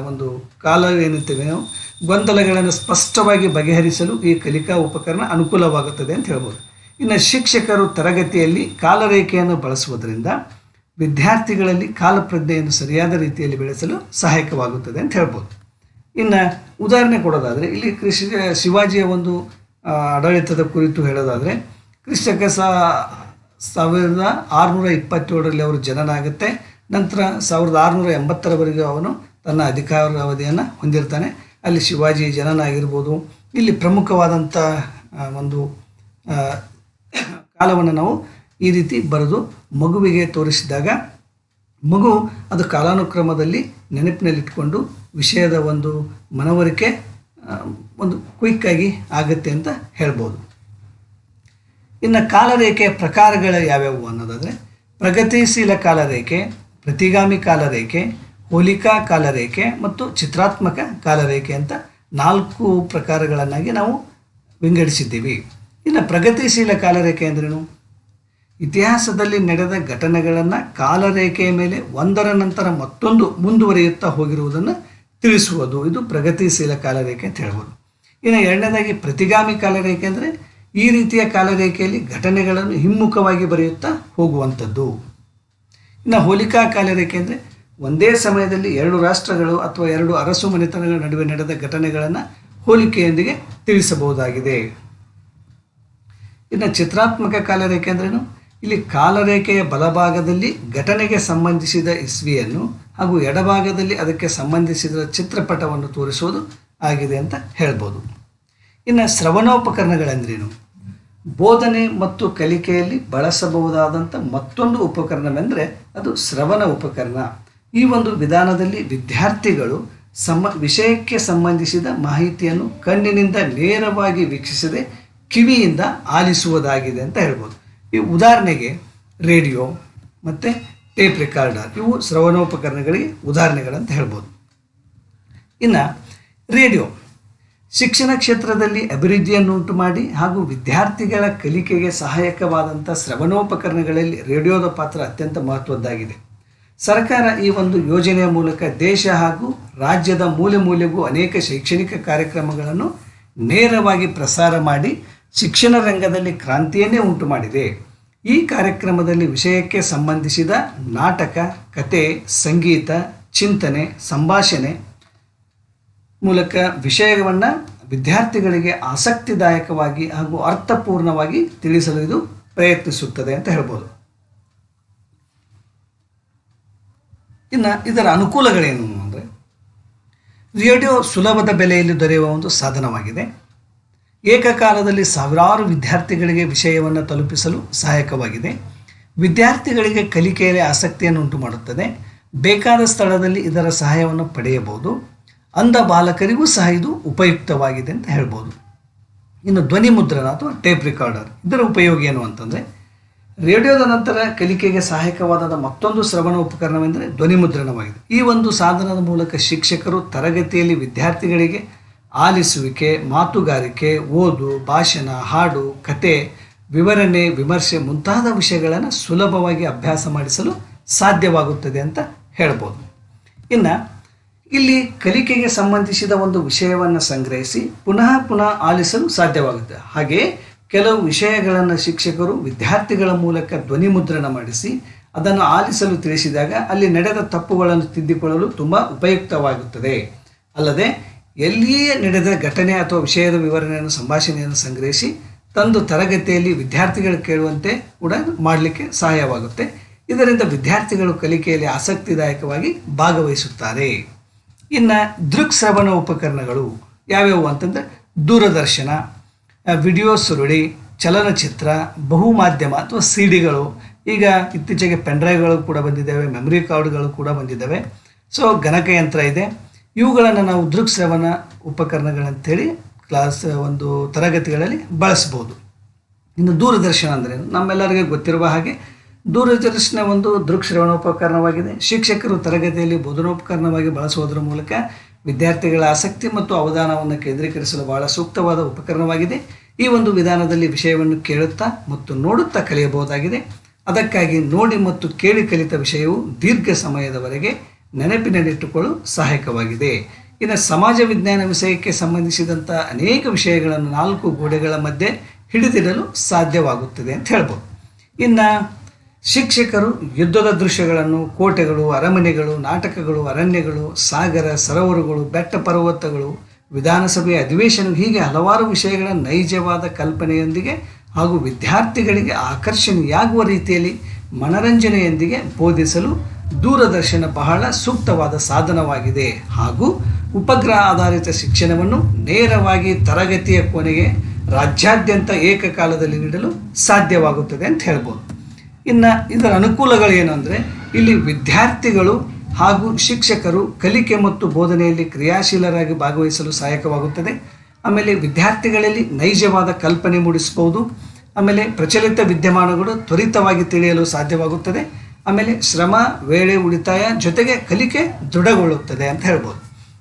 ಒಂದು ಕಾಲ ಏನಿರ್ತೇವೆ ನಾವು, ಗೊಂದಲಗಳನ್ನು ಸ್ಪಷ್ಟವಾಗಿ ಬಗೆಹರಿಸಲು ಈ ಕಲಿಕಾ ಉಪಕರಣ ಅನುಕೂಲವಾಗುತ್ತದೆ ಅಂತ ಹೇಳ್ಬೋದು. ಇನ್ನು ಶಿಕ್ಷಕರು ತರಗತಿಯಲ್ಲಿ ಕಾಲರೇಖೆಯನ್ನು ಬಳಸುವುದರಿಂದ ವಿದ್ಯಾರ್ಥಿಗಳಲ್ಲಿ ಕಾಲಪ್ರಜ್ಞೆಯನ್ನು ಸರಿಯಾದ ರೀತಿಯಲ್ಲಿ ಬೆಳೆಸಲು ಸಹಾಯಕವಾಗುತ್ತದೆ ಅಂತ ಹೇಳ್ಬೋದು. ಇನ್ನು ಉದಾಹರಣೆ ಕೊಡೋದಾದರೆ, ಇಲ್ಲಿ ಕೃಷಿ, ಶಿವಾಜಿಯ ಒಂದು ಆಡಳಿತದ ಕುರಿತು ಹೇಳೋದಾದರೆ ಕ್ರಿಸ್ತಕ ಸಾ, ಸಾವಿರದ ಆರುನೂರ ಇಪ್ಪತ್ತೇಳರಲ್ಲಿ ಅವರು ಜನನ ಆಗುತ್ತೆ ನಂತರ ಸಾವಿರದ ಆರುನೂರ ಎಂಬತ್ತರವರೆಗೂ ಅವನು ತನ್ನ ಅಧಿಕಾರ ಅವಧಿಯನ್ನು ಹೊಂದಿರ್ತಾನೆ. ಅಲ್ಲಿ ಶಿವಾಜಿ ಜನನ ಆಗಿರ್ಬೋದು ಇಲ್ಲಿ ಪ್ರಮುಖವಾದಂಥ ಒಂದು ಕಾಲವನ್ನು ನಾವು ಈ ರೀತಿ ಬರೆದು ಮಗುವಿಗೆ ತೋರಿಸಿದಾಗ, ಮಗು ಅದು ಕಾಲಾನುಕ್ರಮದಲ್ಲಿ ನೆನಪಿನಲ್ಲಿಟ್ಕೊಂಡು ವಿಷಯದ ಒಂದು ಮನವರಿಕೆ ಒಂದು ಕ್ವಿಕ್ಕಾಗಿ ಆಗುತ್ತೆ ಅಂತ ಹೇಳ್ಬೋದು. ಇನ್ನು ಕಾಲರೇಖೆಯ ಪ್ರಕಾರಗಳು ಯಾವ್ಯಾವು ಅನ್ನೋದಾದರೆ, ಪ್ರಗತಿಶೀಲ ಕಾಲರೇಖೆ, ಪ್ರತಿಗಾಮಿ ಕಾಲರೇಖೆ, ಹೋಲಿಕಾ ಕಾಲರೇಖೆ ಮತ್ತು ಚಿತ್ರಾತ್ಮಕ ಕಾಲರೇಖೆ ಅಂತ ನಾಲ್ಕು ಪ್ರಕಾರಗಳನ್ನಾಗಿ ನಾವು ವಿಂಗಡಿಸಿದ್ದೀವಿ. ಇನ್ನು ಪ್ರಗತಿಶೀಲ ಕಾಲರೇಖೆ ಅಂದ್ರೇನು? ಇತಿಹಾಸದಲ್ಲಿ ನಡೆದ ಘಟನೆಗಳನ್ನು ಕಾಲರೇಖೆಯ ಮೇಲೆ ಒಂದರ ನಂತರ ಮತ್ತೊಂದು ಮುಂದುವರಿಯುತ್ತಾ ಹೋಗಿರುವುದನ್ನು ತಿಳಿಸುವುದು. ಇದು ಪ್ರಗತಿಶೀಲ ಕಾಲರೇಖೆ ಅಂತ ಹೇಳ್ಬೋದು. ಇನ್ನು ಎರಡನೇದಾಗಿ ಪ್ರತಿಗಾಮಿ ಕಾಲರೇಖೆ ಅಂದರೆ ಈ ರೀತಿಯ ಕಾಲರೇಖೆಯಲ್ಲಿ ಘಟನೆಗಳನ್ನು ಹಿಮ್ಮುಖವಾಗಿ ಬರೆಯುತ್ತಾ ಹೋಗುವಂಥದ್ದು. ಇನ್ನು ಹೋಲಿಕಾ ಕಾಲರೇಖೆ ಅಂದರೆ ಒಂದೇ ಸಮಯದಲ್ಲಿ ಎರಡು ರಾಷ್ಟ್ರಗಳು ಅಥವಾ ಎರಡು ಅರಸು ಮನೆತನಗಳ ನಡುವೆ ನಡೆದ ಘಟನೆಗಳನ್ನು ಹೋಲಿಕೆಯೊಂದಿಗೆ ತಿಳಿಸಬಹುದಾಗಿದೆ. ಇನ್ನು ಚಿತ್ರಾತ್ಮಕ ಕಾಲರೇಖೆ ಅಂದ್ರೇನು? ಇಲ್ಲಿ ಕಾಲರೇಖೆಯ ಬಲಭಾಗದಲ್ಲಿ ಘಟನೆಗೆ ಸಂಬಂಧಿಸಿದ ಇಸ್ವಿಯನ್ನು ಹಾಗೂ ಎಡಭಾಗದಲ್ಲಿ ಅದಕ್ಕೆ ಸಂಬಂಧಿಸಿದ ಚಿತ್ರಪಟವನ್ನು ತೋರಿಸುವುದು ಆಗಿದೆ ಅಂತ ಹೇಳ್ಬೋದು. ಇನ್ನು ಶ್ರವಣೋಪಕರಣಗಳೆಂದ್ರೇನು? ಬೋಧನೆ ಮತ್ತು ಕಲಿಕೆಯಲ್ಲಿ ಬಳಸಬಹುದಾದಂಥ ಮತ್ತೊಂದು ಉಪಕರಣವೆಂದರೆ ಅದು ಶ್ರವಣ ಉಪಕರಣ. ಈ ಒಂದು ವಿಧಾನದಲ್ಲಿ ವಿದ್ಯಾರ್ಥಿಗಳು ಸಮ ವಿಷಯಕ್ಕೆ ಸಂಬಂಧಿಸಿದ ಮಾಹಿತಿಯನ್ನು ಕಣ್ಣಿನಿಂದ ನೇರವಾಗಿ ವೀಕ್ಷಿಸದೆ ಕಿವಿಯಿಂದ ಆಲಿಸುವುದಾಗಿದೆ ಅಂತ ಹೇಳ್ಬೋದು. ಈ ಉದಾಹರಣೆಗೆ ರೇಡಿಯೋ, ಮತ್ತು ಟೇಪ್ ರೆಕಾರ್ಡರ್ ಇವು ಶ್ರವಣೋಪಕರಣಗಳಿಗೆ ಉದಾಹರಣೆಗಳಂತ ಹೇಳ್ಬೋದು. ಇನ್ನು ರೇಡಿಯೋ, ಶಿಕ್ಷಣ ಕ್ಷೇತ್ರದಲ್ಲಿ ಅಭಿವೃದ್ಧಿಯನ್ನುಂಟು ಮಾಡಿ ಹಾಗೂ ವಿದ್ಯಾರ್ಥಿಗಳ ಕಲಿಕೆಗೆ ಸಹಾಯಕವಾದಂಥ ಶ್ರವಣೋಪಕರಣಗಳಲ್ಲಿ ರೇಡಿಯೋದ ಪಾತ್ರ ಅತ್ಯಂತ ಮಹತ್ವದ್ದಾಗಿದೆ. ಸರ್ಕಾರ ಈ ಒಂದು ಯೋಜನೆಯ ಮೂಲಕ ದೇಶ ಹಾಗೂ ರಾಜ್ಯದ ಮೂಲೆ ಮೂಲೆಗೂ ಅನೇಕ ಶೈಕ್ಷಣಿಕ ಕಾರ್ಯಕ್ರಮಗಳನ್ನು ನೇರವಾಗಿ ಪ್ರಸಾರ ಮಾಡಿ ಶಿಕ್ಷಣ ರಂಗದಲ್ಲಿ ಕ್ರಾಂತಿಯನ್ನೇ ಉಂಟು ಮಾಡಿದೆ ಈ ಕಾರ್ಯಕ್ರಮದಲ್ಲಿ ವಿಷಯಕ್ಕೆ ಸಂಬಂಧಿಸಿದ ನಾಟಕ, ಕತೆ, ಸಂಗೀತ, ಚಿಂತನೆ, ಸಂಭಾಷಣೆ ಮೂಲಕ ವಿಷಯವನ್ನು ವಿದ್ಯಾರ್ಥಿಗಳಿಗೆ ಆಸಕ್ತಿದಾಯಕವಾಗಿ ಹಾಗೂ ಅರ್ಥಪೂರ್ಣವಾಗಿ ತಿಳಿಸಲು ಇದು ಪ್ರಯತ್ನಿಸುತ್ತದೆ ಅಂತ ಹೇಳ್ಬೋದು. ಇನ್ನು ಇದರ ಅನುಕೂಲಗಳೇನು ಅಂದರೆ, ರೇಡಿಯೋ ಸುಲಭದ ಬೆಲೆಯಲ್ಲಿ ದೊರೆಯುವ ಒಂದು ಸಾಧನವಾಗಿದೆ. ಏಕಕಾಲದಲ್ಲಿ ಸಾವಿರಾರು ವಿದ್ಯಾರ್ಥಿಗಳಿಗೆ ವಿಷಯವನ್ನು ತಲುಪಿಸಲು ಸಹಾಯಕವಾಗಿದೆ. ವಿದ್ಯಾರ್ಥಿಗಳಿಗೆ ಕಲಿಕೆಯಲ್ಲಿ ಆಸಕ್ತಿಯನ್ನು ಉಂಟು ಮಾಡುತ್ತದೆ ಬೇಕಾದ ಸ್ಥಳದಲ್ಲಿ ಇದರ ಸಹಾಯವನ್ನು ಪಡೆಯಬಹುದು. ಅಂಧ ಬಾಲಕರಿಗೂ ಸಹ ಇದು ಉಪಯುಕ್ತವಾಗಿದೆ ಅಂತ ಹೇಳ್ಬೋದು. ಇನ್ನು ಧ್ವನಿ ಮುದ್ರಣ ಅಥವಾ ಟೇಪ್ ರೆಕಾರ್ಡರ್, ಇದರ ಉಪಯೋಗ ಏನು ಅಂತಂದರೆ, ರೇಡಿಯೋದ ನಂತರ ಕಲಿಕೆಗೆ ಸಹಾಯಕವಾದ ಮತ್ತೊಂದು ಶ್ರವಣ ಉಪಕರಣವೆಂದರೆ ಧ್ವನಿ ಮುದ್ರಣವಾಗಿದೆ. ಈ ಒಂದು ಸಾಧನದ ಮೂಲಕ ಶಿಕ್ಷಕರು ತರಗತಿಯಲ್ಲಿ ವಿದ್ಯಾರ್ಥಿಗಳಿಗೆ ಆಲಿಸುವಿಕೆ, ಮಾತುಗಾರಿಕೆ, ಓದು, ಭಾಷಣ, ಹಾಡು, ಕತೆ, ವಿವರಣೆ, ವಿಮರ್ಶೆ ಮುಂತಾದ ವಿಷಯಗಳನ್ನು ಸುಲಭವಾಗಿ ಅಭ್ಯಾಸ ಮಾಡಿಸಲು ಸಾಧ್ಯವಾಗುತ್ತದೆ ಅಂತ ಹೇಳ್ಬೋದು. ಇನ್ನು ಇಲ್ಲಿ ಕಲಿಕೆಗೆ ಸಂಬಂಧಿಸಿದ ಒಂದು ವಿಷಯವನ್ನು ಸಂಗ್ರಹಿಸಿ ಪುನಃ ಪುನಃ ಆಲಿಸಲು ಸಾಧ್ಯವಾಗುತ್ತೆ. ಹಾಗೆಯೇ ಕೆಲವು ವಿಷಯಗಳನ್ನು ಶಿಕ್ಷಕರು ವಿದ್ಯಾರ್ಥಿಗಳ ಮೂಲಕ ಧ್ವನಿ ಮುದ್ರಣ ಮಾಡಿಸಿ ಅದನ್ನು ಆಲಿಸಲು ತಿಳಿಸಿದಾಗ ಅಲ್ಲಿ ನಡೆದ ತಪ್ಪುಗಳನ್ನು ತಿದ್ದಿಕೊಳ್ಳಲು ತುಂಬ ಉಪಯುಕ್ತವಾಗುತ್ತದೆ. ಅಲ್ಲದೆ ಎಲ್ಲಿಯೇ ನಡೆದ ಘಟನೆ ಅಥವಾ ವಿಷಯದ ವಿವರಣೆಯನ್ನು ಸಂಭಾಷಣೆಯನ್ನು ಸಂಗ್ರಹಿಸಿ ತಂದು ತರಗತಿಯಲ್ಲಿ ವಿದ್ಯಾರ್ಥಿಗಳು ಕೇಳುವಂತೆ ಕೂಡ ಮಾಡಲಿಕ್ಕೆ ಸಹಾಯವಾಗುತ್ತೆ. ಇದರಿಂದ ವಿದ್ಯಾರ್ಥಿಗಳು ಕಲಿಕೆಯಲ್ಲಿ ಆಸಕ್ತಿದಾಯಕವಾಗಿ ಭಾಗವಹಿಸುತ್ತಾರೆ. ಇನ್ನು ದೃಕ್ಶ್ರವಣ ಉಪಕರಣಗಳು ಯಾವ್ಯಾವು ಅಂತಂದರೆ ದೂರದರ್ಶನ ವಿಡಿಯೋ ಸುರುಳಿ, ಚಲನಚಿತ್ರ, ಬಹುಮಾಧ್ಯಮ ಅಥವಾ ಸಿ ಡಿಗಳು ಈಗ ಇತ್ತೀಚೆಗೆ ಪೆನ್ಡ್ರೈವ್ಗಳು ಕೂಡ ಬಂದಿದ್ದಾವೆ, ಮೆಮ್ರಿ ಕಾರ್ಡ್ಗಳು ಕೂಡ ಬಂದಿದ್ದಾವೆ. ಸೊ ಗಣಕಯಂತ್ರ ಇದೆ. ಇವುಗಳನ್ನು ನಾವು ದೃಕ್ಶ್ರವಣ ಉಪಕರಣಗಳಂತೇಳಿ ಕ್ಲಾಸ್ ಒಂದು ತರಗತಿಗಳಲ್ಲಿ ಬಳಸ್ಬೋದು. ಇನ್ನು ದೂರದರ್ಶನ ಅಂದರೆ ನಮ್ಮೆಲ್ಲರಿಗೆ ಗೊತ್ತಿರುವ ಹಾಗೆ ದೂರದರ್ಶನ ಒಂದು ದೃಕ್ಶ್ರವಣೋಪಕರಣವಾಗಿದೆ ಶಿಕ್ಷಕರು ತರಗತಿಯಲ್ಲಿ ಬೋಧನೋಪಕರಣವಾಗಿ ಬಳಸುವುದರ ಮೂಲಕ ವಿದ್ಯಾರ್ಥಿಗಳ ಆಸಕ್ತಿ ಮತ್ತು ಅವಧಾನವನ್ನು ಕೇಂದ್ರೀಕರಿಸಲು ಬಹಳ ಸೂಕ್ತವಾದ ಉಪಕರಣವಾಗಿದೆ. ಈ ಒಂದು ವಿಧಾನದಲ್ಲಿ ವಿಷಯವನ್ನು ಕೇಳುತ್ತಾ ಮತ್ತು ನೋಡುತ್ತಾ ಕಲಿಯಬಹುದಾಗಿದೆ. ಅದಕ್ಕಾಗಿ ನೋಡಿ ಮತ್ತು ಕೇಳಿ ಕಲಿತ ವಿಷಯವು ದೀರ್ಘ ಸಮಯದವರೆಗೆ ನೆನಪಿನಲ್ಲಿಟ್ಟುಕೊಳ್ಳಲು ಸಹಾಯಕವಾಗಿದೆ. ಇನ್ನು ಸಮಾಜ ವಿಜ್ಞಾನ ವಿಷಯಕ್ಕೆ ಸಂಬಂಧಿಸಿದಂಥ ಅನೇಕ ವಿಷಯಗಳನ್ನು ನಾಲ್ಕು ಗೋಡೆಗಳ ಮಧ್ಯೆ ಹಿಡಿದಿಡಲು ಸಾಧ್ಯವಾಗುತ್ತದೆ ಅಂತ ಹೇಳ್ಬೋದು. ಇನ್ನು ಶಿಕ್ಷಕರು ಯುದ್ಧದ ದೃಶ್ಯಗಳನ್ನು ಕೋಟೆಗಳು, ಅರಮನೆಗಳು, ನಾಟಕಗಳು, ಅರಣ್ಯಗಳು, ಸಾಗರ, ಸರೋವರಗಳು, ಬೆಟ್ಟ ಪರ್ವತಗಳು, ವಿಧಾನಸಭೆಯ ಅಧಿವೇಶನ ಹೀಗೆ ಹಲವಾರು ವಿಷಯಗಳ ನೈಜವಾದ ಕಲ್ಪನೆಯೊಂದಿಗೆ ಹಾಗೂ ವಿದ್ಯಾರ್ಥಿಗಳಿಗೆ ಆಕರ್ಷಣೆಯಾಗುವ ರೀತಿಯಲ್ಲಿ ಮನರಂಜನೆಯೊಂದಿಗೆ ಬೋಧಿಸಲು ದೂರದರ್ಶನ ಬಹಳ ಸೂಕ್ತವಾದ ಸಾಧನವಾಗಿದೆ. ಹಾಗೂ ಉಪಗ್ರಹ ಆಧಾರಿತ ಶಿಕ್ಷಣವನ್ನು ನೇರವಾಗಿ ತರಗತಿಯ ಕೊನೆಗೆ ರಾಜ್ಯಾದ್ಯಂತ ಏಕಕಾಲದಲ್ಲಿ ನೀಡಲು ಸಾಧ್ಯವಾಗುತ್ತದೆ ಅಂತ ಹೇಳ್ಬೋದು. ಇನ್ನು ಇದರ ಅನುಕೂಲಗಳು ಏನು ಅಂದರೆ, ಇಲ್ಲಿ ವಿದ್ಯಾರ್ಥಿಗಳು ಹಾಗೂ ಶಿಕ್ಷಕರು ಕಲಿಕೆ ಮತ್ತು ಬೋಧನೆಯಲ್ಲಿ ಕ್ರಿಯಾಶೀಲರಾಗಿ ಭಾಗವಹಿಸಲು ಸಹಾಯಕವಾಗುತ್ತದೆ. ಆಮೇಲೆ ವಿದ್ಯಾರ್ಥಿಗಳಲ್ಲಿ ನೈಜವಾದ ಕಲ್ಪನೆ ಮೂಡಿಸಬಹುದು. ಆಮೇಲೆ ಪ್ರಚಲಿತ ವಿದ್ಯಮಾನಗಳು ತ್ವರಿತವಾಗಿ ತಿಳಿಯಲು ಸಾಧ್ಯವಾಗುತ್ತದೆ. ಆಮೇಲೆ ಶ್ರಮ, ವೇಳೆ ಉಳಿತಾಯ ಜೊತೆಗೆ ಕಲಿಕೆ ದೃಢಗೊಳ್ಳುತ್ತದೆ ಅಂತ ಹೇಳ್ಬೋದು.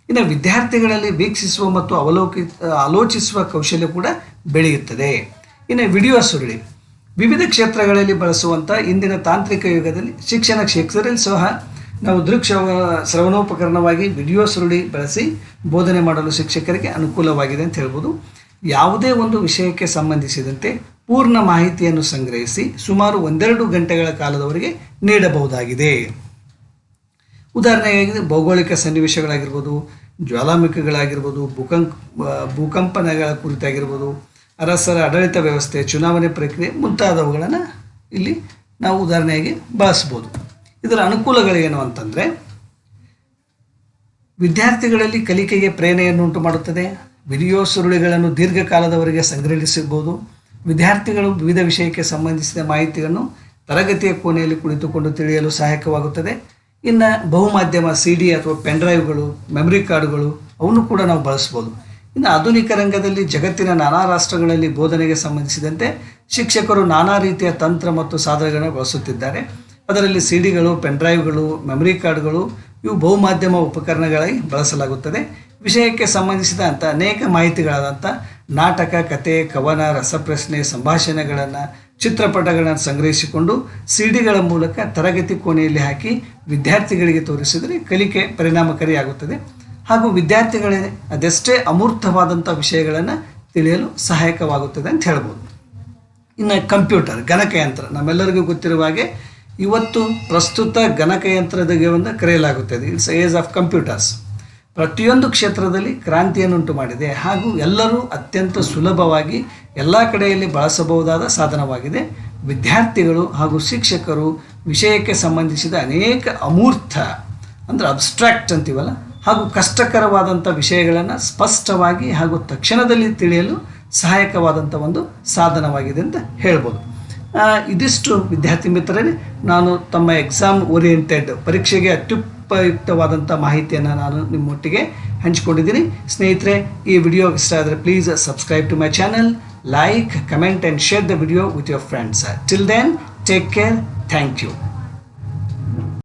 ಇನ್ನು ವಿದ್ಯಾರ್ಥಿಗಳಲ್ಲಿ ವೀಕ್ಷಿಸುವ ಮತ್ತು ಅವಲೋಕಿ, ಆಲೋಚಿಸುವ ಕೌಶಲ್ಯ ಕೂಡ ಬೆಳೆಯುತ್ತದೆ. ಇನ್ನು ವಿಡಿಯೋ ಸುರುಳಿ. ವಿವಿಧ ಕ್ಷೇತ್ರಗಳಲ್ಲಿ ಬಳಸುವಂಥ ಇಂದಿನ ತಾಂತ್ರಿಕ ಯುಗದಲ್ಲಿ ಶಿಕ್ಷಣ ಕ್ಷೇತ್ರದಲ್ಲಿ ಸಹ ನಾವು ದೃಕ್ಷ ಶ್ರವಣೋಪಕರಣವಾಗಿ ವಿಡಿಯೋ ಸುರುಳಿ ಬಳಸಿ ಬೋಧನೆ ಮಾಡಲು ಶಿಕ್ಷಕರಿಗೆ ಅನುಕೂಲವಾಗಿದೆ ಅಂತ ಹೇಳ್ಬೋದು. ಯಾವುದೇ ಒಂದು ವಿಷಯಕ್ಕೆ ಸಂಬಂಧಿಸಿದಂತೆ ಪೂರ್ಣ ಮಾಹಿತಿಯನ್ನು ಸಂಗ್ರಹಿಸಿ ಸುಮಾರು ಒಂದೆರಡು ಗಂಟೆಗಳ ಕಾಲದವರೆಗೆ ನೀಡಬಹುದಾಗಿದೆ. ಉದಾಹರಣೆಗಾಗಿ ಭೌಗೋಳಿಕ ಸನ್ನಿವೇಶಗಳಾಗಿರ್ಬೋದು, ಜ್ವಾಲಾಮುಖಿಗಳಾಗಿರ್ಬೋದು, ಭೂಕಂಪ ಭೂಕಂಪನಗಳ ಕುರಿತಾಗಿರ್ಬೋದು, ಅರಸರ ಆಡಳಿತ ವ್ಯವಸ್ಥೆ ಚುನಾವಣೆ ಪ್ರಕ್ರಿಯೆ ಮುಂತಾದವುಗಳನ್ನು ಇಲ್ಲಿ ನಾವು ಉದಾಹರಣೆಯಾಗಿ ಬಳಸ್ಬೋದು ಇದರ ಅನುಕೂಲಗಳೇನು ಅಂತಂದರೆ, ವಿದ್ಯಾರ್ಥಿಗಳಲ್ಲಿ ಕಲಿಕೆಗೆ ಪ್ರೇರಣೆಯನ್ನು ಉಂಟು ಮಾಡುತ್ತದೆ ವಿಡಿಯೋ ಸುರುಳಿಗಳನ್ನು ದೀರ್ಘಕಾಲದವರೆಗೆ ಸಂಗ್ರಹಿಸಬಹುದು ವಿದ್ಯಾರ್ಥಿಗಳು ವಿವಿಧ ವಿಷಯಕ್ಕೆ ಸಂಬಂಧಿಸಿದ ಮಾಹಿತಿಯನ್ನು ತರಗತಿಯ ಕೋಣೆಯಲ್ಲಿ ಕುಳಿತುಕೊಂಡು ತಿಳಿಯಲು ಸಹಾಯಕವಾಗುತ್ತದೆ. ಇನ್ನು ಬಹುಮಾಧ್ಯಮ ಸಿ ಡಿ ಅಥವಾ ಪೆನ್ಡ್ರೈವ್ಗಳು ಮೆಮರಿ ಕಾರ್ಡ್ಗಳು, ಅವನ್ನು ಕೂಡ ನಾವು ಬಳಸ್ಬೋದು. ಇನ್ನು ಆಧುನಿಕ ರಂಗದಲ್ಲಿ ಜಗತ್ತಿನ ನಾನಾ ರಾಷ್ಟ್ರಗಳಲ್ಲಿ ಬೋಧನೆಗೆ ಸಂಬಂಧಿಸಿದಂತೆ ಶಿಕ್ಷಕರು ನಾನಾ ರೀತಿಯ ತಂತ್ರ ಮತ್ತು ಸಾಧನಗಳನ್ನು ಬಳಸುತ್ತಿದ್ದಾರೆ. ಅದರಲ್ಲಿ ಸಿ ಡಿಗಳು ಪೆನ್ಡ್ರೈವ್ಗಳು ಮೆಮರಿ ಕಾರ್ಡ್ಗಳು ಇವು ಬಹುಮಾಧ್ಯಮ ಉಪಕರಣಗಳಾಗಿ ಬಳಸಲಾಗುತ್ತದೆ. ವಿಷಯಕ್ಕೆ ಸಂಬಂಧಿಸಿದಂಥ ಅನೇಕ ಮಾಹಿತಿಗಳಾದಂಥ ನಾಟಕ, ಕತೆ, ಕವನ, ರಸಪ್ರಶ್ನೆ, ಸಂಭಾಷಣೆಗಳನ್ನು, ಚಿತ್ರಪಟಗಳನ್ನು ಸಂಗ್ರಹಿಸಿಕೊಂಡು ಸಿ ಡಿಗಳ ಮೂಲಕ ತರಗತಿ ಕೋಣೆಯಲ್ಲಿ ಹಾಕಿ ವಿದ್ಯಾರ್ಥಿಗಳಿಗೆ ತೋರಿಸಿದರೆ ಕಲಿಕೆ ಪರಿಣಾಮಕಾರಿಯಾಗುತ್ತದೆ. ಹಾಗೂ ವಿದ್ಯಾರ್ಥಿಗಳಿಗೆ ಅದೆಷ್ಟೇ ಅಮೂರ್ತವಾದಂಥ ವಿಷಯಗಳನ್ನು ತಿಳಿಯಲು ಸಹಾಯಕವಾಗುತ್ತದೆ ಅಂತ ಹೇಳ್ಬೋದು. ಇನ್ನು ಕಂಪ್ಯೂಟರ್ ಗಣಕಯಂತ್ರ ನಮ್ಮೆಲ್ಲರಿಗೂ ಗೊತ್ತಿರುವ ಹಾಗೆ ಇವತ್ತು ಪ್ರಸ್ತುತ ಗಣಕಯಂತ್ರದ ಒಂದು ಕರೆಯಲಾಗುತ್ತದೆ. ಇಟ್ಸ್ ಏಜ್ ಆಫ್ ಕಂಪ್ಯೂಟರ್ಸ್ ಪ್ರತಿಯೊಂದು ಕ್ಷೇತ್ರದಲ್ಲಿ ಕ್ರಾಂತಿಯನ್ನುಂಟು ಮಾಡಿದೆ. ಹಾಗೂ ಎಲ್ಲರೂ ಅತ್ಯಂತ ಸುಲಭವಾಗಿ ಎಲ್ಲ ಕಡೆಯಲ್ಲಿ ಬಳಸಬಹುದಾದ ಸಾಧನವಾಗಿದೆ. ವಿದ್ಯಾರ್ಥಿಗಳು ಹಾಗೂ ಶಿಕ್ಷಕರು ವಿಷಯಕ್ಕೆ ಸಂಬಂಧಿಸಿದ ಅನೇಕ ಅಮೂರ್ತ, ಅಂದರೆ ಅಬ್ಸ್ಟ್ರಾಕ್ಟ್ ಅಂತೀವಲ್ಲ, ಹಾಗೂ ಕಷ್ಟಕರವಾದಂಥ ವಿಷಯಗಳನ್ನು ಸ್ಪಷ್ಟವಾಗಿ ಹಾಗೂ ತಕ್ಷಣದಲ್ಲಿ ತಿಳಿಯಲು ಸಹಾಯಕವಾದಂಥ ಒಂದು ಸಾಧನವಾಗಿದೆ ಅಂತ ಹೇಳ್ಬೋದು. ಇದಿಷ್ಟು ವಿದ್ಯಾರ್ಥಿ ಮಿತ್ರರೇ, ನಾನು ತಮ್ಮ ಎಕ್ಸಾಮ್ ಓರಿಯೆಂಟೆಡ್ ಪರೀಕ್ಷೆಗೆ ಅತ್ಯುಪಯುಕ್ತವಾದಂಥ ಮಾಹಿತಿಯನ್ನು ನಾನು ನಿಮ್ಮೊಟ್ಟಿಗೆ ಹಂಚಿಕೊಂಡಿದ್ದೀನಿ. ಸ್ನೇಹಿತರೆ, ಈ ವಿಡಿಯೋ ಇಷ್ಟ ಆದರೆ please subscribe to my channel like comment and share the video with your friends till then take care thank you